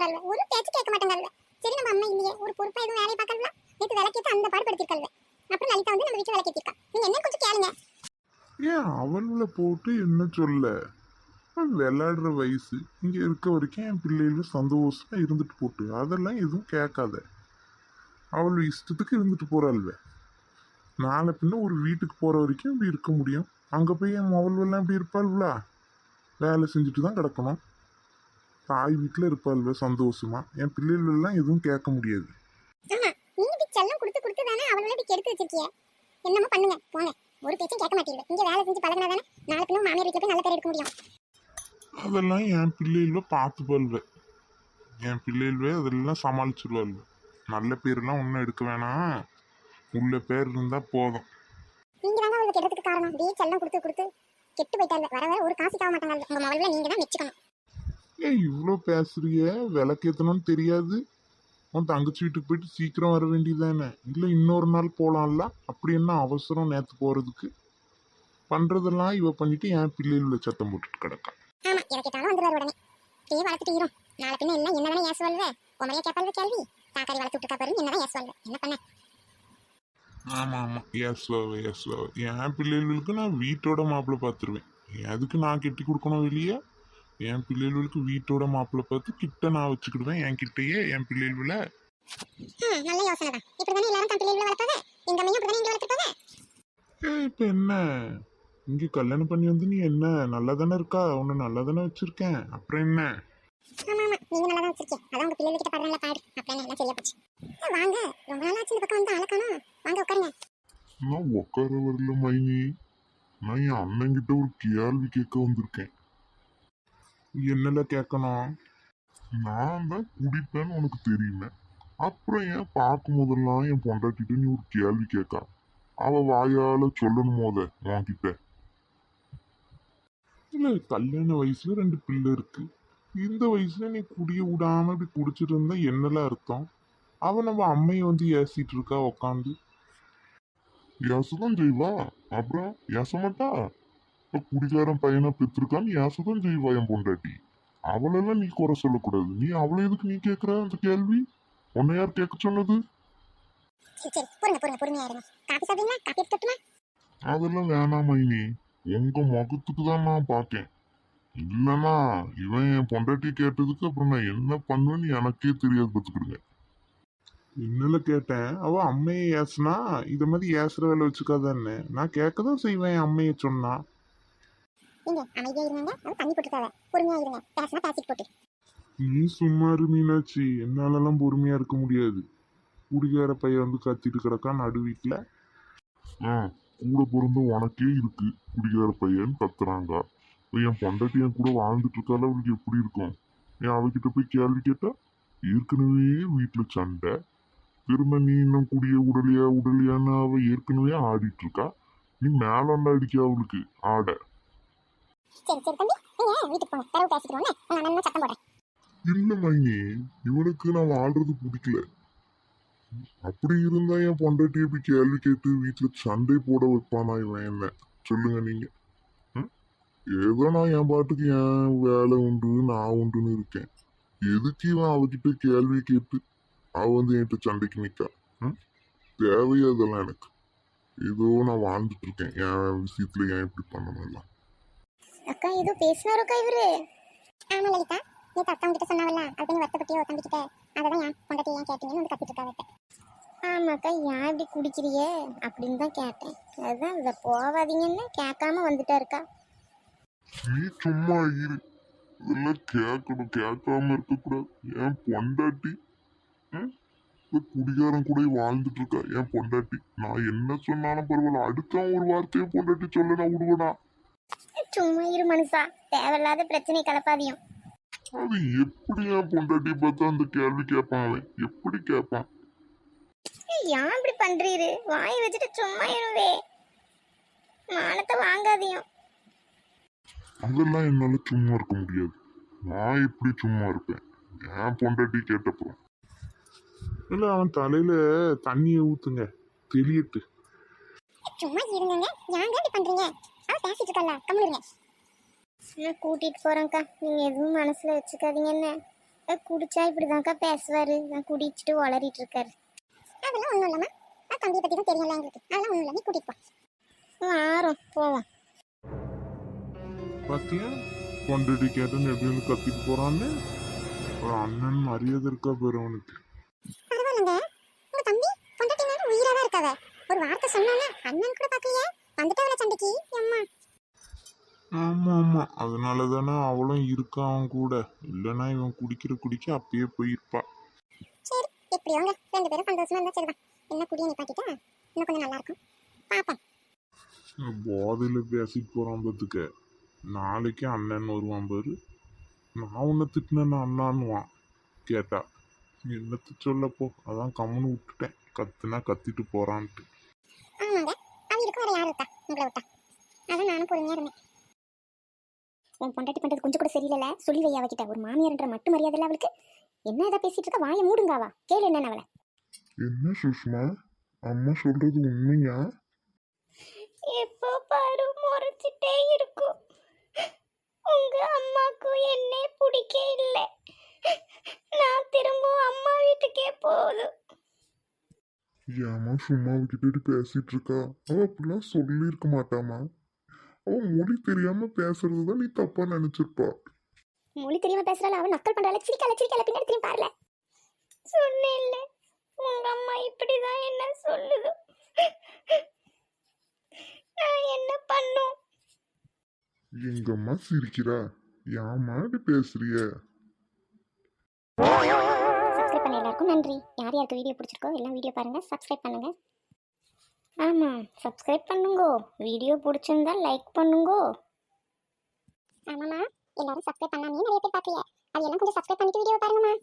போறாள் ஒரு பேச்சு கேட்க மாட்டேங்காள் சரி நம்ம அம்மா இல்லையே ஒரு பொறுப்பா எதுவும் வேலையை பார்க்கலாம் நேற்று விளக்கேத்து அந்த பாடு படுத்திருக்காள் அப்புறம் லலிதா வந்து நம்ம வீட்டுல விளக்கேத்திருக்கா. நீங்க என்ன கொஞ்சம் கேளுங்க. ஏன் அவளை போட்டு என்ன சொல்ல? விளையாடுற வயசு. இங்க இருக்க வரைக்கும் என் பிள்ளைகளும் சந்தோஷமா இருந்துட்டு போட்டு அதெல்லாம் எதுவும் கேட்காத. அவள் இஷ்டத்துக்கு இருந்துட்டு போறாள்வே. நாளை பின்ன ஒரு வீட்டுக்கு போகிற வரைக்கும் இப்படி இருக்க முடியும். அங்கே போய் என் மவள்வெல்லாம் இப்படி இருப்பாள்வா வேலை செஞ்சுட்டு தான் கிடக்கணும். தாய் வீட்டில் இருப்பாள்வே சந்தோஷமா? என் பிள்ளைகள் எல்லாம் எதுவும் கேட்க முடியாது. ஆமா நீ இப்படி செல்லம் கொடுத்து கொடுத்து தானே அவளை இப்படி கெடுத்து வச்சிருக்கிய? என்னமோ பண்ணுங்க போங்க. ஒரு பேச்சும் கேட்க மாட்டீங்க. இங்க வேலை செஞ்சு பழகினா தானே நாளை பின்ன மாமியார் வீட்டுல போய் நல்ல பேர் எடுக்க முடியும். அதெல்லாம் என் பிள்ளைகள பார்த்து பல்வே என் பிள்ளைகளே அதெல்லாம் சமாளிச்சிருவாள்வே நல்ல பேர்லாம் ஒன்றும் எடுக்க வேணாம். உள்ள பேர் இருந்தால் போதும். நீங்க தாங்க அவளுக்கு கெடுறதுக்கு காரணம். அப்படியே செல்லம் கொடுத்து கொடுத்து கெட்டு போயிட்டாங்க வர வர ஒரு காசு ஆக மாட்டாங்க உங்க மவள்ல நீங்க தான் மெச்சுக்கணும். ஏன் இவ்வளோ பேசுறிய? விளக்கேற்றணும்னு தெரியாது. உன் தங்கச்சி வீட்டுக்கு போயிட்டு சீக்கிரம் வர வேண்டியதானே இல்லை இன்னொரு நாள் போகலாம்ல அப்படி என்ன அவசரம் நேற்று போகிறதுக்கு பண்ணுறதெல்லாம் இவ பண்ணிட்டு என் பிள்ளைகள சத்தம் போட்டுட்டு கிடக்கா. ஆமா எனக்கு கேட்டாலும் வந்துருவாரு உடனே. அப்படியே வளர்த்துட்டு இரும் நாளை பின்ன எல்லாம் என்னதானே ஏசுவாள்வே உமையே கேட்பாள் கேள்வி. தாக்காரி வளர்த்து விட்டுருக்கா பாரு என்னதான் ஏசுவாள்வே என்ன பண்ண? ஆமாம் ஆமாம் எஸ் எஸ் என் பிள்ளைகளுக்கு நான் வீட்டோட மாப்பிள்ளை பார்த்துருவேன். அதுக்கு நான் கட்டி கொடுக்கணும் வெளியே? என் பிள்ளைகளுக்கு வீட்டோட மாப்பிள்ளை பார்த்து கிட்ட நான் வச்சுக்கிடுவேன். என் கிட்டயே என் பிள்ளைகள நல்ல யோசனை தான் இப்படி தானே எல்லாரும் தன் பிள்ளைகளை வளர்ப்பாங்க? எங்க அம்மையும் அப்படி தானே இங்க வளர்த்துப்பாங்க ஏ இப்போ என்ன? இங்கே கல்யாணம் பண்ணி வந்து நீ என்ன? நல்லா தானே இருக்கா? உன்னை நல்லா தானே வச்சுருக்கேன். அப்புறம் என்ன? ஆமா ஆமா நீங்க நல்லா தான் வச்சிருக்கீங்க அதான் உங்க பிள்ளைங்க கிட்ட பாடுறல பாடு. அப்படின்னு எல்லாம் சரியா போச்சு. ஆ, வாங்க. ரொம்ப நாள் ஆச்சு இந்த பக்கம் வந்து ஆளக்கானோ வாங்க உட்காருங்க. நான் உட்கார வரல மைனி. நான் என் அண்ணன்கிட்ட ஒரு கேள்வி கேட்க வந்திருக்கேன். என்னல கேட்கலாம் நான் தான் குடிப்பேன்னு உனக்கு தெரியுமே. அப்புறம் ஏன் பார்க்கும் போதெல்லாம் என் பொண்டாட்டிட்ட நீ ஒரு கேள்வி கேட்கா? அவ வாயால சொல்லணும் போத உன்கிட்ட? இல்ல கல்யாண வயசுல ரெண்டு பிள்ளை இருக்கு. இந்த வயசுல நீ குடிய விடாம இப்படி குடிச்சிட்டு இருந்தா என்னல அர்த்தம்? அவ நம்ம அம்மையை வந்து ஏசிட்டு இருக்கா உக்காந்து. ஏசதான் செய்வா. அப்புறம் ஏச மாட்டா குடிகாரன் பையனை பெற்றிருக்கான்னு ஏசதான் செய்வா என் பொண்டாட்டி. அவளெல்லாம் நீ குறை சொல்லக்கூடாது. நீ அவளை எதுக்கு நீ கேட்குற அந்த கேள்வி? உன்னை யார் கேட்க சொன்னது? அதெல்லாம் வேணாம் மைனி. உங்க முகத்துக்கு தான் நான் பார்க்கேன். இல்லைன்னா இவன் என் பொண்டாட்டி கேட்டதுக்கு அப்புறம் நான் என்ன பண்ணுவேன்னு எனக்கே தெரியாது பார்த்துக்கிடுங்க. என்னல கேட்டேன். அவ அம்மையை ஏசுனா இத மாதிரி ஏசுற வேலை வச்சுக்காதான்னு நான் கேட்க தான் செய்வேன் என் அம்மையை சொன்னா. நீங்க அமைதியா இருங்க. அது தண்ணி போட்டுக்காத பொறுமையா இருங்க. பேசினா பேசிட்டு போட்டு. நீ சும்மா இரு மீனாட்சி. என்னாலலாம் பொறுமையா இருக்க முடியாது. குடிகார பையன் வந்து கத்திட்டு கிடக்கான் நடு வீட்டுல கூட பிறந்து உனக்கே இருக்கு. குடிகார பையன் கத்துறாங்க. என் பொண்டாட்டி என் கூட வாழ்ந்துட்டு இருக்கால அவளுக்கு எப்படி இருக்கும்? ஏன் அவகிட்ட போய் கேள்வி கேட்டா ஏற்கனவே வீட்டுல சண்டை. திரும்ப நீ இன்னும் குடிய உடலையா உடலையான்னு அவ ஏற்கனவே ஆடிட்டு இருக்கா. நீ மேலாண்ட அடிக்க அவளுக்கு? ஆட. சரி சரி தம்பி. நீங்க வீட்டுக்கு போங்க. தரவு பேசிட்டு உங்க அண்ணன் சத்தம் போடுறேன். இல்ல மைனி. இவனுக்கு நான் வாழ்றது பிடிக்கல. அப்படி இருந்தா என் பொண்டாட்டி போய் கேள்வி கேட்டு வீட்டுல சண்டை போட வைப்பானா இவன் என்ன? சொல்லுங்க நீங்க. ஏதோ நான் என் பாட்டுக்கு என் வேலை உண்டு நான் உண்டுன்னு இருக்கேன். எதுக்கு இவன் அவகிட்ட கேள்வி கேட்டு அவ வந்து என்கிட்ட சண்டைக்கு நிக்கா? தேவையா இதெல்லாம் எனக்கு. ஏதோ நான் வாழ்ந்துட்டு இருக்கேன். என் விஷயத்துல ஏன் இப்படி பண்ணணும் எல்லாம்? அக்கா ஏதோ பேசினாரோக்கா இவரு? ஆமா லலிதா. நேத்து அத்தா கிட்ட சொன்னாவல்ல அது நீ வருத்தப்பட்டியோ தம்பி கிட்ட அததான் ஏன் பொண்டாட்டி ஏன் கேட்டீங்கன்னு வந்து கத்திட்டு ஆமாக்கா ஏன் இப்படி குடிக்கிறியே? அப்படின்னு தான் கேட்டேன். அதுதான் இதை போவாதீங்கன்னு கேட்காம வந்துட்டா இருக்கா நீ சும்மா இரு. இதெல்லாம் கேட்கணும். கேட்காம இருக்கக்கூடாது. என் பொண்டாட்டி குடிகாரன் கூட வாழ்ந்துட்டு இருக்கா என் பொண்டாட்டி. நான் என்ன சொன்னாலும் பரவாயில்ல. அடுத்த ஒரு வார்த்தையை பொண்டாட்டி சொல்ல நான் விடுவேனா சும்மா இரு மனுஷா. தேவையில்லாத பிரச்சனை கலப்பாதியும் அது எப்படி என் பொண்டாட்டி பார்த்தா அந்த கேள்வி கேட்பான் அவன்? எப்படி கேட்பான் ஏன் இப்படி பண்றீரு? வாய் வச்சுட்டு சும்மா இருவே. மானத்தை வாங்காதியும் அதெல்லாம் என்னால சும்மா இருக்க முடியாது. நான் எப்படி சும்மா இருப்பேன்? என் பொண்டாட்டி கேட்டப்புறம். இல்ல அவன் தலையில தண்ணியை ஊத்துங்க. தெளியட்டு. சும்மா இருங்க ஏங்க இப்படி பண்றீங்க? அவ பேசிட்டு இருக்கல கம்முருங்க நான் கூட்டிட்டு போறேன்க்கா. நீங்க எதுவும் மனசுல வச்சுக்காதீங்க என்ன? குடிச்சா இப்படிதான்க்கா பேசுவாரு. நான் குடிச்சிட்டு உளறிட்டு இருக்காரு அதெல்லாம் ஒன்றும் இல்லைம்மா நான் தம்பியை பற்றி தான் தெரியல எங்களுக்கு. அதெல்லாம் ஒன்றும் இல்லை நீ கூட்டிட்டு போ. வாரம் போவோம். பாத்தியா? பொண்டாட்டி கேட்டேன்னு எப்படி வந்து கத்திட்டு போறான்னு? ஒரு அண்ணன் மரியாதை இருக்கா பேர் அவனுக்கு. பரவாயில்லைங்க. உங்க தம்பி பொண்டாட்டி மேல உயிரா தான் இருக்காவ ஒரு வார்த்தை சொன்னால அண்ணன் கூட பார்க்கலையே? வந்துட்டாவல சண்டைக்கு. அம்மா ஆமா ஆமா. அதனால தானே அவளும் இருக்கா அவன் கூட. இல்லைன்னா இவன் குடிக்கிற குடிக்க அப்பயே போயிருப்பா. சரி எப்படியோங்க ரெண்டு பேரும் சந்தோஷமா இருந்தா சரிதான் என்ன குடியை நிப்பாட்டிட்டா இன்னும் கொஞ்சம் நல்லா இருக்கும் பாப்போம் போதையில பேசிட்டு போறான் பத்துக்க. நாளைக்கு அண்ணன் வருவான் பாரு. நான் உன்னை திட்டினேன்னு அண்ணான்னுவான். கேட்டா. என்னத்து சொல்லப்போ? அதான் கம்முன்னு விட்டுட்டேன். கத்துனா கத்திட்டு போறான்ட்டு. உங்களை விட்டா. அதான் நானும் பொறுமையா இருந்தேன். உன் பொண்டாட்டி பண்றது கொஞ்சம் கூட சரியில்லைல? சொல்லி வை அவகிட்ட. ஒரு மாமியார்ன்ற மட்டும் மரியாதை இல்ல அவளுக்கு. என்ன ஏதா பேசிட்டு இருக்க? வாயை மூடுங்காவா? கேளு என்னன்னு அவளை. என்ன சுஷ்மா? அம்மா சொல்றது உண்மையா? எப்போ பாரு ஏமா சும்மா அவகிட்ட பேசிட்டு இருக்கா? அவ அப்படிலாம் சொல்லியிருக்க மாட்டாமா அவ மொழி தெரியாம பேசுறது தான் நீ தப்பா நினைச்சிருப்பா. மொழி தெரியாம பேசுறாள் அவன் நக்கல் பண்றாள். சிரிக்கால சிரிக்கால பின்னாடி திரும்பி பாருல. சொன்னேன்ல உங்க அம்மா இப்படிதான் என்ன சொல்லுது? நான் என்ன பண்ணும்? எங்க அம்மா சிரிக்கிறா? ஏமா இப்படி பேசுறிய? எல்லாருக்கும் நன்றி. யார் யாருக்கு வீடியோ பிடிச்சிருக்கோ எல்லாம் வீடியோ பாருங்க. சப்ஸ்கிரைப் பண்ணுங்க. ஆமாம் சப்ஸ்கிரைப் பண்ணுங்கோ. வீடியோ பிடிச்சிருந்தா லைக் பண்ணுங்கோ. ஆமாம்மா. எல்லாரும் சப்ஸ்கிரைப் பண்ணாமே நிறைய பேர் பார்க்கலையே. அது எல்லாம் கொஞ்சம் சப்ஸ்கிரைப் பண்ணிட்டு வீடியோ பாருங்கம்மா.